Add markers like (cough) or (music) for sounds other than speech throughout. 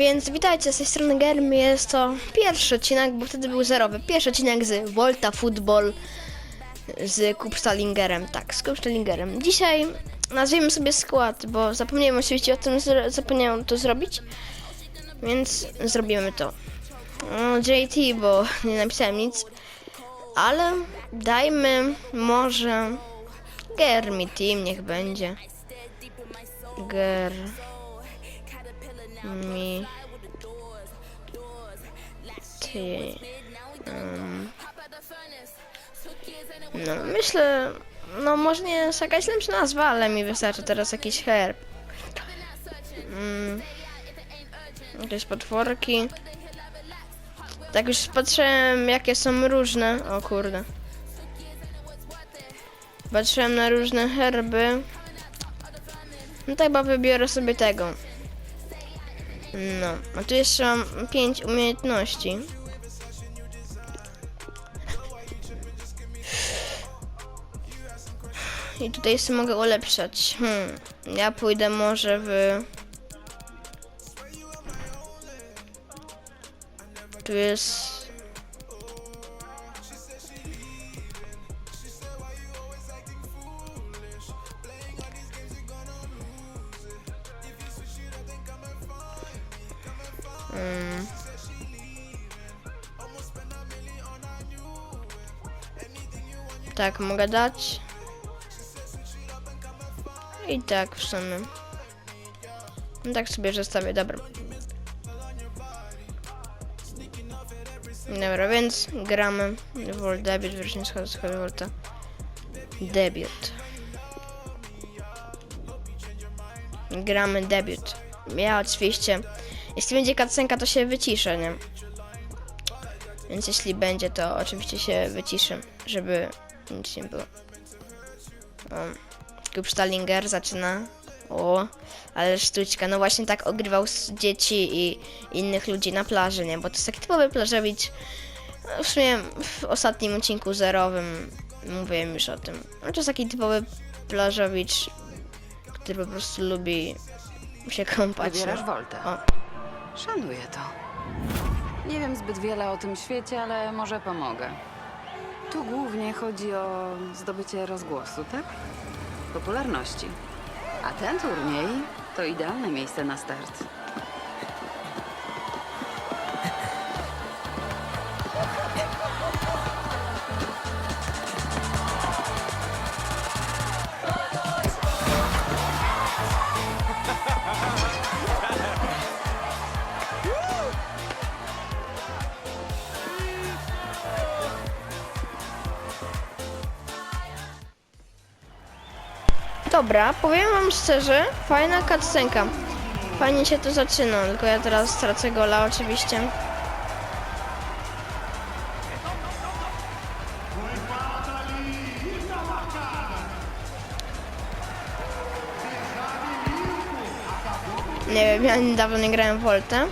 Więc witajcie, z tej strony Germy, jest to pierwszy odcinek, bo wtedy był zerowy. Pierwszy odcinek z Volta Football z Kupstalingerem, tak, z Kupstalingerem. Dzisiaj nazwiemy sobie skład, bo zapomniałem oczywiście o tym, zapomniałem to zrobić, więc zrobimy to. O, JT, bo nie napisałem nic, ale dajmy może Germi Team, niech będzie. Ger mi um, no myślę no może nie jest jakaś lepsza nazwa ale mi wystarczy teraz jakiś herb. Mm, jakieś potworki. Tak już patrzyłem jakie są różne. O kurde. Patrzyłem na różne herby. No to chyba wybiorę sobie tego. No, a tu jeszcze mam 5 umiejętności. I tutaj sobie mogę ulepszać. Hmm. Ja pójdę może w... Tu jest... Mm. Tak, mogę dać. I tak w sumie. No tak sobie zostawię, dobra. Dobra, więc gramy. Volt debiut, wreszcie schody Volta. Debiut. Gramy debiut. Ja oczywiście jeśli będzie kacenka, to się wyciszę, nie? Więc jeśli będzie, to oczywiście się wyciszę, żeby nic nie było. O, Kupstalinger zaczyna. O, ale sztuczka. No właśnie tak ogrywał z dzieci i innych ludzi na plaży, nie? Bo to jest taki typowy plażowicz. No, W sumie w ostatnim odcinku zerowym mówiłem już o tym. No to jest taki typowy plażowicz, który po prostu lubi się kąpać. Wybierasz no. Voltę. O. Szanuję to. Nie wiem zbyt wiele o tym świecie, ale może pomogę. Tu głównie chodzi o zdobycie rozgłosu, tak? Popularności. A ten turniej to idealne miejsce na start. Dobra, powiem wam szczerze, fajna cutscenka. Fajnie się to zaczyna, tylko ja teraz stracę gola oczywiście. Nie wiem, ja niedawno nie grałem w Voltę.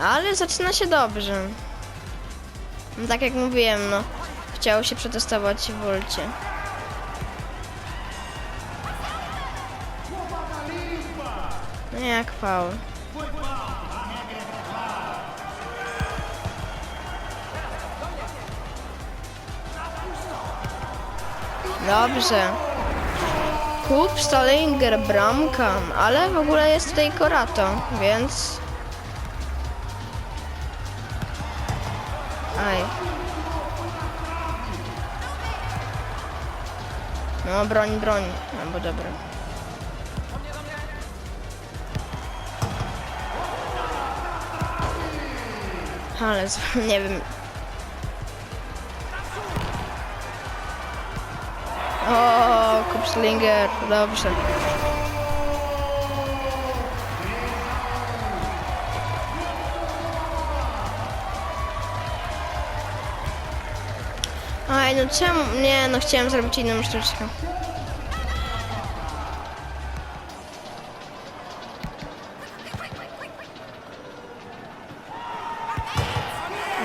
Ale zaczyna się dobrze. No, tak jak mówiłem, no. Chciało się przetestować w Volcie. No jak faul. Dobrze. Kup Stalinger, bramka, ale w ogóle jest tutaj Korato, więc... No, broń, broń. No, bo dobra. Ale (laughs) nie wiem. O, Kupslinger, dobrze. No czemu? Nie, no chciałem zrobić inną sztuczkę.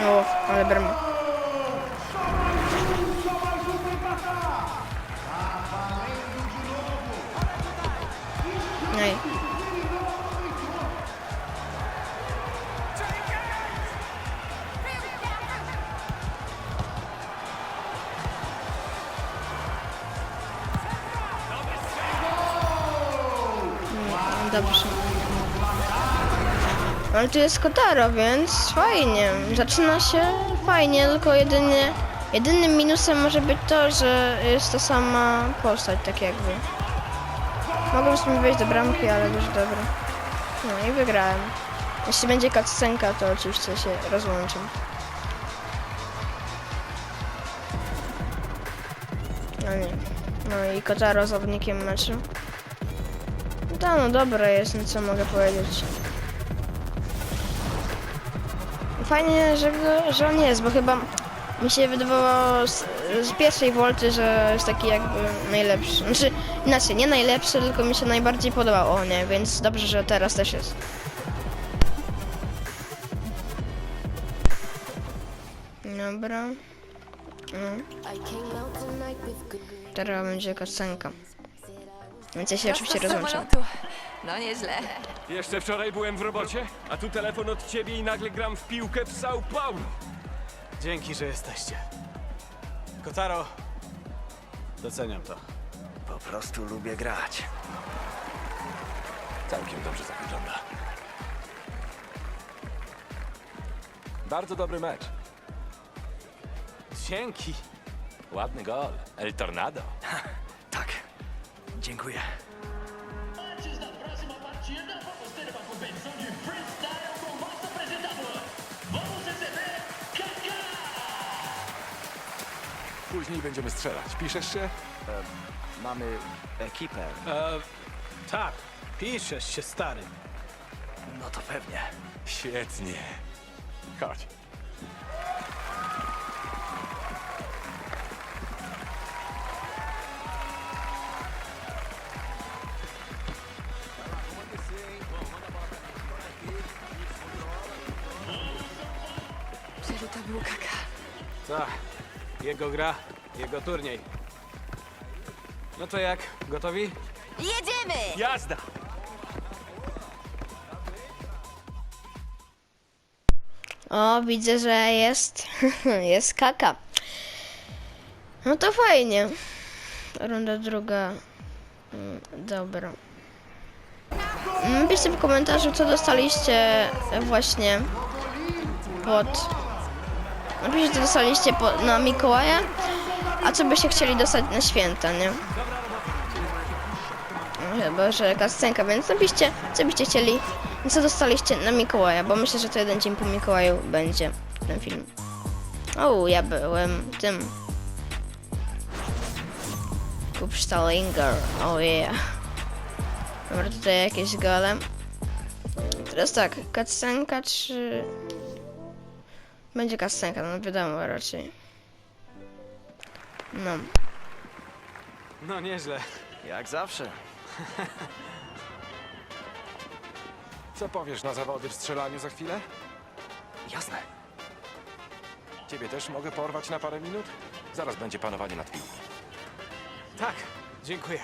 O, ale brama. No Ale tu jest Kotaro, więc fajnie. Zaczyna się fajnie, tylko jedynie jedynym minusem może być to, że jest ta sama postać, tak jakby. Mogłem sobie wejść do bramki, ale dość dobra. No i wygrałem. Jeśli będzie cutscenka, to oczywiście się rozłączę. No nie. No i Kotaro zawodnikiem meczu. No, no dobre jest, no co mogę powiedzieć. Fajnie, że, że on jest, bo chyba mi się wydawało z, z pierwszej Volty, że jest taki jakby najlepszy. Znaczy, inaczej, nie najlepszy, tylko mi się najbardziej podobał nie, więc dobrze, że teraz też jest. Dobra. No. Teraz będzie kasenka. Więc ja się oczywiście rozłączam. No nieźle. Jeszcze wczoraj byłem w robocie, a tu telefon od ciebie i nagle gram w piłkę w São Paulo. Dzięki, że jesteście. Kotaro, doceniam to. Po prostu lubię grać. Całkiem dobrze to wygląda. Bardzo dobry mecz. Dzięki. Ładny gol. El Tornado. Tak. Dziękuję. Później będziemy strzelać. Piszesz się? Mamy ekipę. E, tak, piszesz się, stary. No to pewnie. Świetnie. Chodź. Jego gra, jego turniej. No to jak, gotowi? Jedziemy! Jazda! O, widzę, że jest. (laughs) jest kaka. No to fajnie. Runda druga. Mm, Dobra. Mm, Piszcie w komentarzu, co dostaliście właśnie pod. Napiszcie, co dostaliście po, na Mikołaja, a co byście chcieli dostać na święta, nie? No, Chyba, że kascenka, więc napiszcie, co byście chcieli, co dostaliście na Mikołaja, bo myślę, że to jeden dzień po Mikołaju będzie ten film. O, ja byłem tym. Kupstalinger, oh yeah. Dobra, tutaj jakieś gole. Teraz tak, kascenka czy... Będzie kascenka, no wiadomo raczej. No. No nieźle. Jak zawsze. Co powiesz na zawody w strzelaniu za chwilę? Jasne. Ciebie też mogę porwać na parę minut? Zaraz będzie panowanie nad piłką. Tak, dziękuję.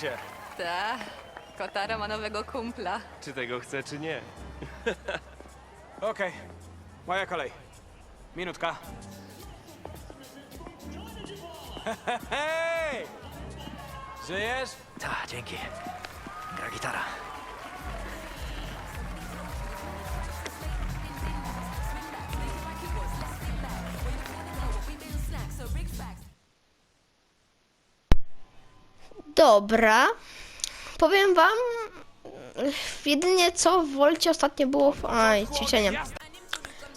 Się. Ta, Kotaro ma nowego kumpla. Czy tego chce, czy nie? (laughs) Okej, moja kolej. Minutka. (laughs) Hej! Żyjesz? Ta, dzięki. Gra gitara. Dobra. Powiem wam, jedynie co w Wolcie ostatnio było... w- Aj, ćwiczenie.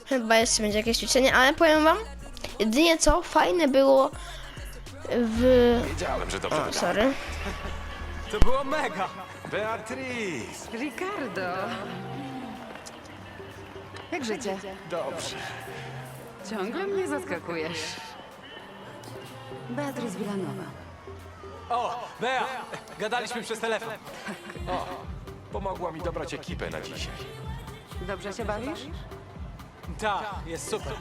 Chyba jeszcze będzie jakieś ćwiczenie, ale powiem wam, jedynie co fajne było w... Wiedziałem, że dobrze O, sorry. To było mega! Beatrice! Ricardo! Jak życie? Dobrze. Ciągle mnie zaskakujesz. Beatriz Villanova. O, Bea! Gadaliśmy przez telefon. Pomogła mi dobrać ekipę na dzisiaj. Dobrze się bawisz? Tak, jest super.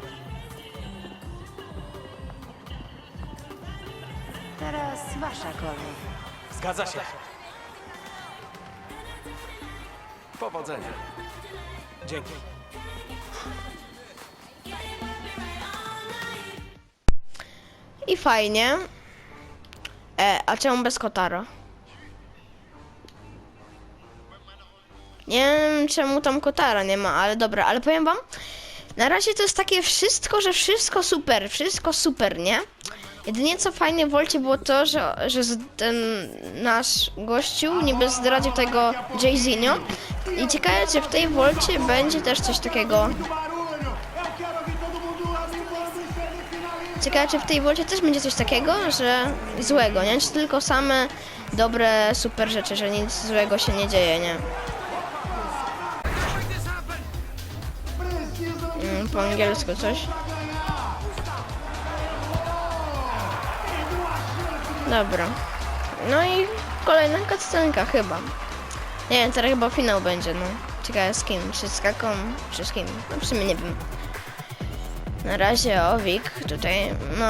Teraz wasza kolej. Zgadza się. Powodzenia. Dzięki. I fajnie. E, a czemu bez Kotaro? Nie wiem czemu tam Kotara nie ma, ale dobra, ale powiem wam, na razie to jest takie wszystko, że wszystko super, wszystko super, nie? Jedynie co fajnie w Wolcie było to, że, że ten nasz gościu niby zdradził tego Jay-Zinio i ciekawe, czy w tej Wolcie będzie też coś takiego Ciekawe, czy w tej wolcie też będzie coś takiego, że złego, nie? Czy tylko same dobre, super rzeczy, że nic złego się nie dzieje, nie? Mm, po angielsku coś. Dobra. No i kolejna cutscenka chyba. Nie wiem, teraz chyba finał będzie, no. Ciekawe z kim, czy z Kaką, czy z kim. No w sumie nie wiem. Na razie Owik tutaj, no,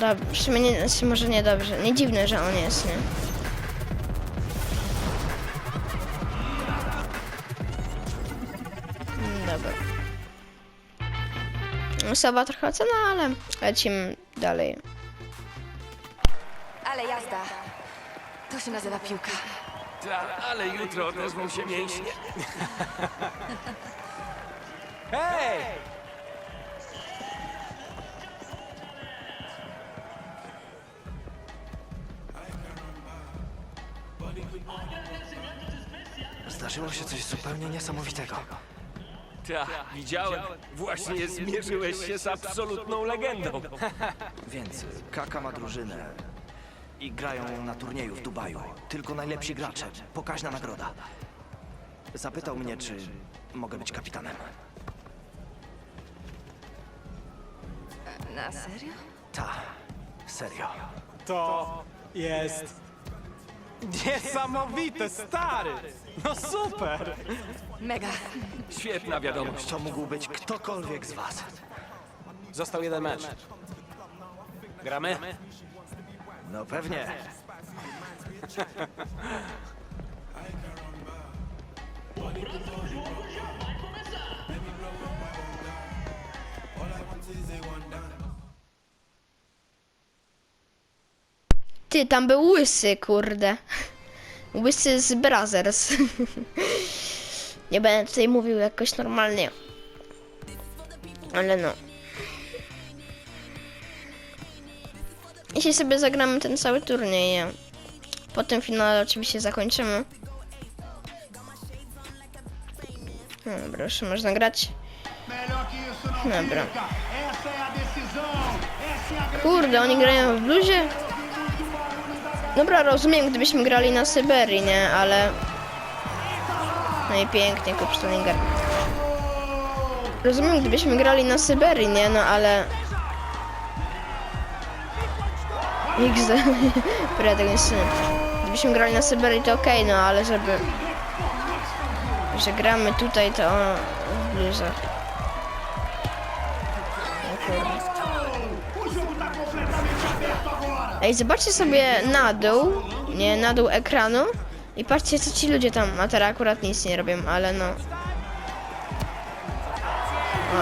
dob- w sumie nie, znaczy może nie dobrze, nie dziwne, że on jest, nie? Mm, Dobra. Osoba trochę ocena, ale lecimy dalej. Ale jazda. To się nazywa piłka. Ta, ale jutro odezwą się mięśnie. Hej! Zdarzyło się coś zupełnie niesamowitego. Ta, widziałem. Właśnie zmierzyłeś się z absolutną legendą. (laughs) Więc Kaka ma drużynę i grają na turnieju w Dubaju. Tylko najlepsi gracze. Pokaźna nagroda. Zapytał mnie, czy mogę być kapitanem. Na serio? Ta, serio. To jest niesamowite, stary! No super! Mega. Świetna wiadomość. To mógł być ktokolwiek z was. Został jeden mecz. Gramy? No pewnie. (laughs) Ty, tam był łysy, kurde. Łysy z Brothers. (laughs) Nie będę tutaj mówił jakoś normalnie. Ale no. Jeśli sobie zagramy ten cały turniej, nie? po tym finale oczywiście zakończymy. No, Dobra, już można grać. Dobra. Kurde, oni grają w bluzie? Dobra, rozumiem, gdybyśmy grali na Syberii, nie? Ale... No i pięknie. Rozumiem, gdybyśmy grali na Syberii, nie? No ale... XD. (laughs) Słyszę. Gdybyśmy grali na Syberii, to okej, no ale żeby... Że gramy tutaj, to w bluzach. O kurde. Ej, zobaczcie sobie na dół, nie, na dół ekranu i patrzcie, co ci ludzie tam, a teraz akurat nic nie robią, ale no.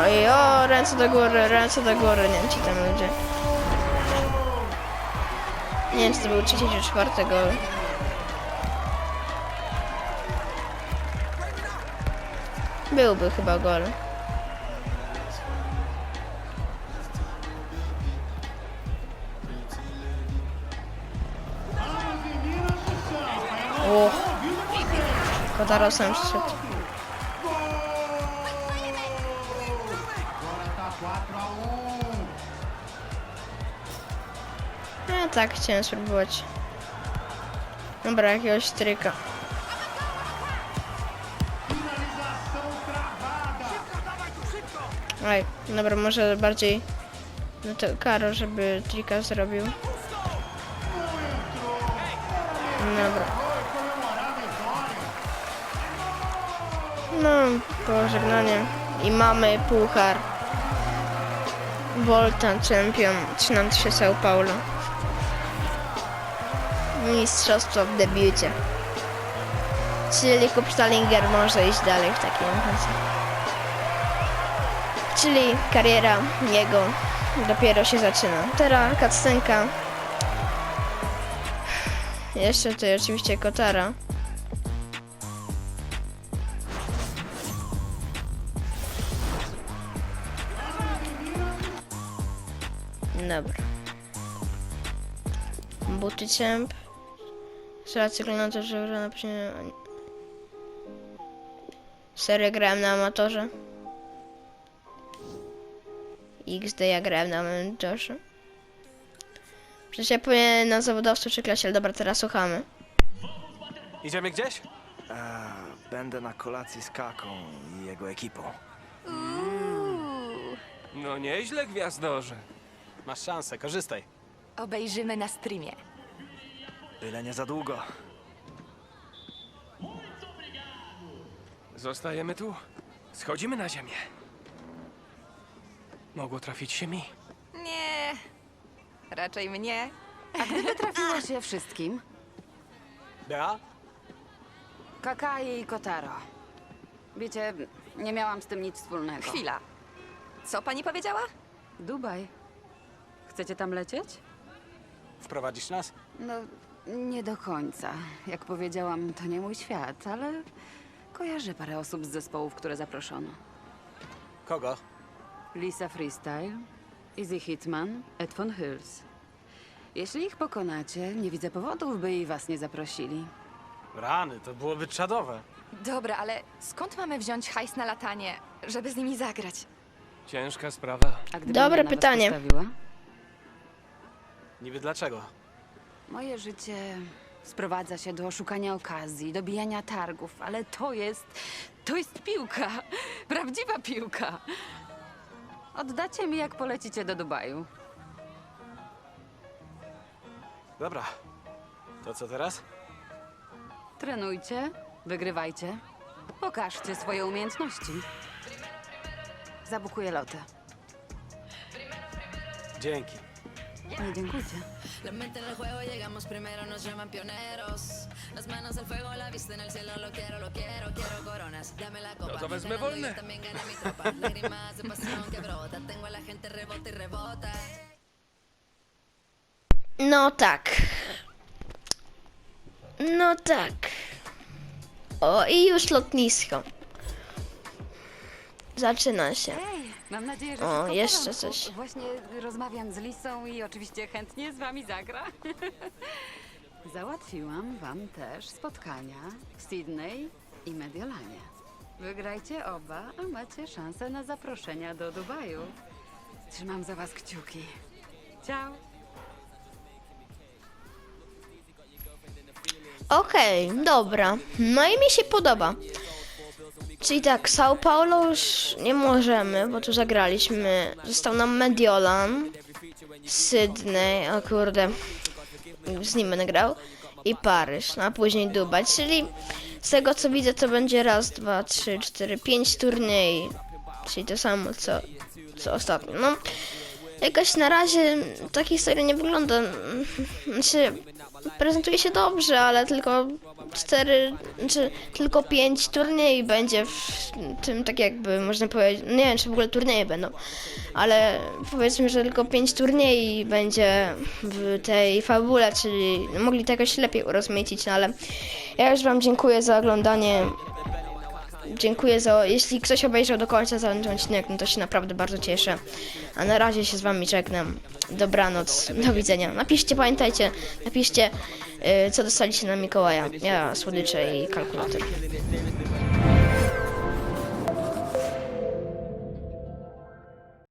Oj, o, ręce do góry, ręce do góry, nie wiem, ci tam ludzie. Nie wiem, czy to był trzeci czy czwarty gol. Byłby chyba gol. O! Kotaro sam przyszedł. Ja tak chciałem spróbować. Dobra, jakiegoś tryka. Oj, dobra, może bardziej no to Karo, żeby trika zrobił. Dobra. No, pożegnanie. I mamy puchar. Volta Champion 13 São Paulo. Mistrzostwo w debiucie. Czyli Kup Stallinger może iść dalej w takim razie. Czyli kariera jego dopiero się zaczyna. Teraz cutscenka. Jeszcze tutaj oczywiście Kotara. Dobra. Buty Champ. Z racji na to, że na poziomie... Serio grałem na amatorze. XD ja grałem na amatorze. Przecież ja powinienem na zawodowcu czekać, ale dobra, teraz słuchamy. Idziemy gdzieś? A, będę na kolacji z Kaką i jego ekipą. No nieźle, gwiazdorze. Masz szansę, korzystaj. Obejrzymy na streamie. Byle nie za długo. Zostajemy tu? Schodzimy na ziemię. Mogło trafić się mi. Nie. Raczej mnie. Trafiło się wszystkim. Bea? Kakai i Kotaro. Wiecie, nie miałam z tym nic wspólnego. Chwila. Co pani powiedziała? Dubaj. Chcecie tam lecieć? Wprowadzisz nas? No, nie do końca. Jak powiedziałam, to nie mój świat, ale kojarzę parę osób z zespołów, które zaproszono. Kogo? Lisa Freestyle, Easy Hitman, Ed von Hills. Jeśli ich pokonacie, nie widzę powodów, by i was nie zaprosili. Rany, to byłoby czadowe. Dobra, ale skąd mamy wziąć hajs na latanie, żeby z nimi zagrać? Ciężka sprawa. A gdybym Dobre ja na was pytanie. postawiła? Niby dlaczego? Moje życie sprowadza się do szukania okazji, dobijania targów, ale to jest. to jest piłka. (laughs) Prawdziwa piłka. Oddacie mi, jak polecicie do Dubaju. Dobra. To co teraz? Trenujcie, wygrywajcie, pokażcie swoje umiejętności. Zabukuję lotę. Dzięki. Nie dziękujcie. La mente en el juego, llegamos primero, nos llaman pioneros. Las manos al fuego, la vista en el cielo, lo quiero, lo quiero, quiero coronas. Dame la copa. No to wezmę wolne. yo También gané mi tropa. (laughs) Lágrimas de pasión que brota. Tengo a la gente rebota y rebota. No tak. No tak. O, i już lotnisko. Zaczyna się. Mam nadzieję, że O, wszystko w jeszcze porządku. coś. Właśnie rozmawiam z Lisą i oczywiście chętnie z wami zagra. (laughs) Załatwiłam wam też spotkania w Sydney i Mediolanie. Wygrajcie oba, a macie szansę na zaproszenia do Dubaju. Trzymam za was kciuki. Ciao. Okej, dobra. No i mi się podoba. Czyli tak, São Paulo już nie możemy, bo tu zagraliśmy. Został nam Mediolan, Sydney, o kurde, z nim będę grał, i Paryż, no a później Dubaj. Czyli z tego co widzę, to będzie raz, dwa, trzy, cztery, pięć turniej. Czyli to samo co, co ostatnio. No, jakoś na razie ta historia nie wygląda. Znaczy, prezentuje się dobrze, ale tylko cztery, czy tylko pięć turniej będzie w tym, tak jakby można powiedzieć, nie wiem, czy w ogóle turnieje będą, ale powiedzmy, że tylko pięć turniej będzie w tej fabule, czyli mogli to jakoś lepiej urozmaicić, no ale ja już wam dziękuję za oglądanie. Dziękuję za. Jeśli ktoś obejrzał do końca ten odcinek, no to się naprawdę bardzo cieszę. A na razie się z wami żegnam. Dobranoc, do widzenia. Napiszcie, pamiętajcie, napiszcie, y, co dostaliście na Mikołaja. Ja, słodycze i kalkulator.